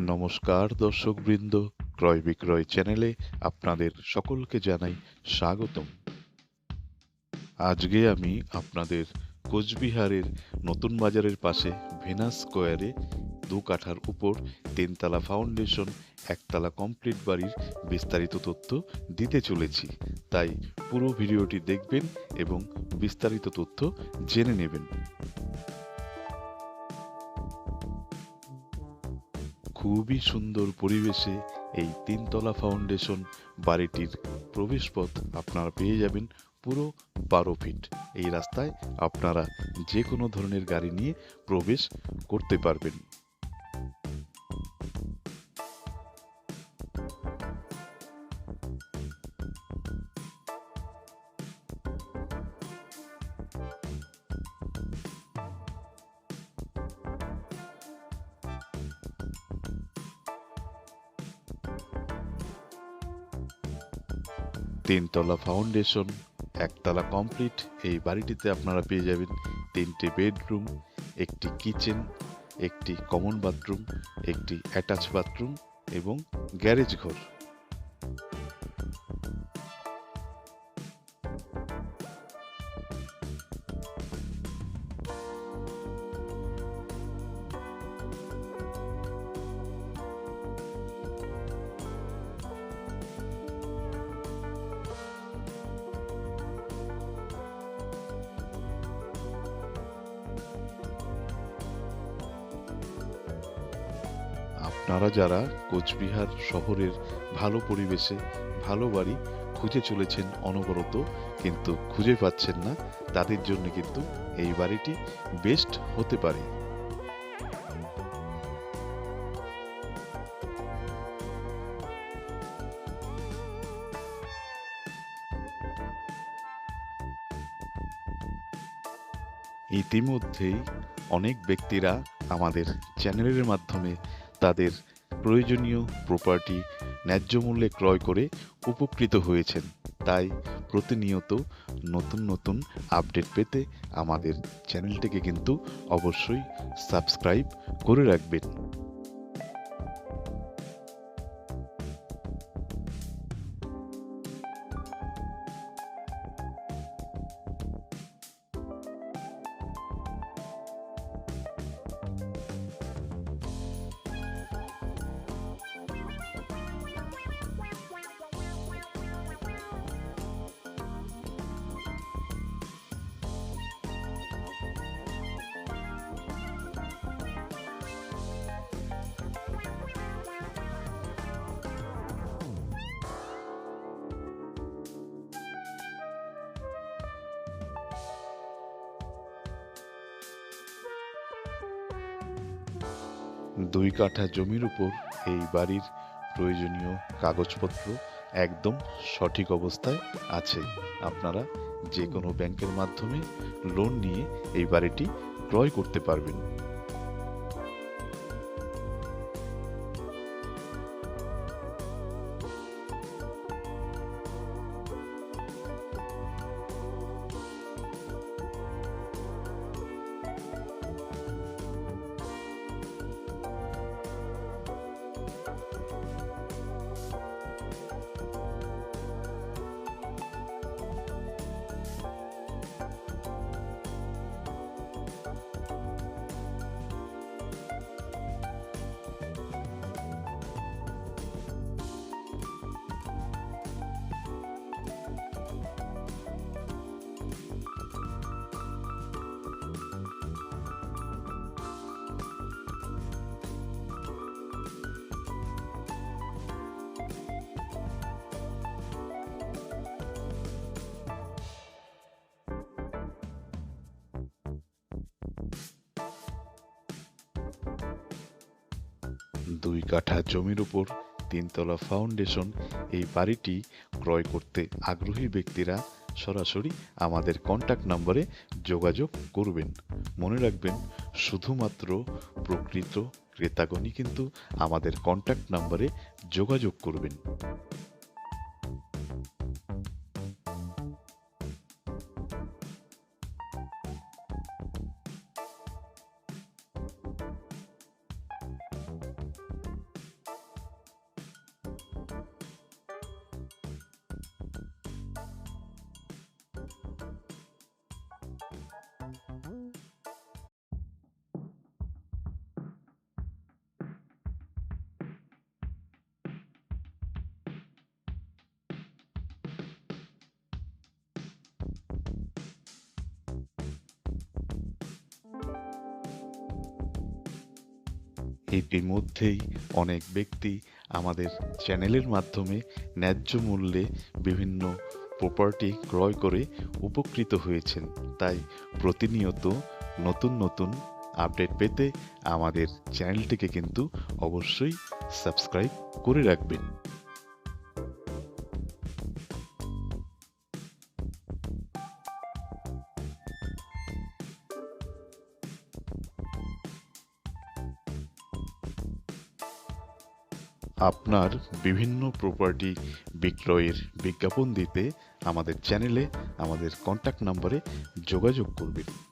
নমস্কার, দর্শকবৃন্দ, ক্রয় বিক্রয় চ্যানেলে আপনাদের সকলকে জানাই স্বাগতম। আজকে আমি আপনাদের কোচবিহারের নতুন বাজারের পাশে ভেনাস স্কোয়ারে দু কাঠার উপর তিনতলা ফাউন্ডেশন, একতলা কমপ্লিট বাড়ির বিস্তারিত তথ্য দিতে চলেছি। তাই পুরো ভিডিওটি দেখবেন এবং বিস্তারিত তথ্য জেনে নেবেন। খুবই সুন্দর পরিবেশে এই তিনতলা ফাউন্ডেশন বাড়িটির প্রবেশপথ আপনারা পেয়ে যাবেন পুরো বারো ফিট এই রাস্তায় আপনারা যে কোনো ধরনের গাড়ি নিয়ে প্রবেশ করতে পারবেন। তিনতলা ফাউন্ডেশন একতলা কমপ্লিট এই বাড়িটিতে আপনারা পেয়ে যাবেন তিনটি বেডরুম একটি কিচেন একটি কমন বাথরুম একটি অ্যাটাচ বাথরুম এবং গ্যারেজ ঘর। আপনারা যারা কোচবিহার শহরের ভালো পরিবেশে ভালো বাড়ি খুঁজে চলেছেন অনবরত, কিন্তু খুঁজে পাচ্ছেন না, তাদের জন্য কিন্তু এই বাড়িটি বেস্ট হতে পারে। ইতিমধ্যেই অনেক ব্যক্তিরা আমাদের চ্যানেলের মাধ্যমে তাদের প্রয়োজনীয় প্রপার্টি ন্যায্য মূল্যে ক্রয় করে উপকৃত হয়েছেন। তাই প্রতিনিয়ত নতুন নতুন আপডেট পেতে আমাদের চ্যানেলটিকে কিন্তু অবশ্যই সাবস্ক্রাইব করে রাখবেন। দুই কাঠা জমির উপর এই বাড়ির প্রয়োজনীয় কাগজপত্র একদম সঠিক অবস্থায় আছে। আপনারা যে কোনো ব্যাংকের মাধ্যমে লোন নিয়ে এই বাড়িটি ক্রয় করতে পারবেন। দুই কাঠা জমির উপর তিনতলা ফাউন্ডেশন এই বাড়িটি ক্রয় করতে আগ্রহী ব্যক্তিরা সরাসরি আমাদের কন্ট্যাক্ট নম্বরে যোগাযোগ করবেন। মনে রাখবেন, শুধুমাত্র প্রকৃত ক্রেতাগণই কিন্তু আমাদের কন্ট্যাক্ট নম্বরে যোগাযোগ করবেন। ইতিমধ্যেই অনেক ব্যক্তি আমাদের চ্যানেলের মাধ্যমে ন্যায্য মূল্যে বিভিন্ন প্রপার্টি ক্রয় করে উপকৃত হয়েছেন। তাই প্রতিনিয়ত নতুন নতুন আপডেট পেতে আমাদের চ্যানেলটিকে কিন্তু অবশ্যই সাবস্ক্রাইব করে রাখবেন। আপনার বিভিন্ন প্রপার্টি বিক্রয়ের বিজ্ঞাপন দিতে আমাদের চ্যানেলে আমাদের কন্ট্যাক্ট নম্বরে যোগাযোগ করবেন।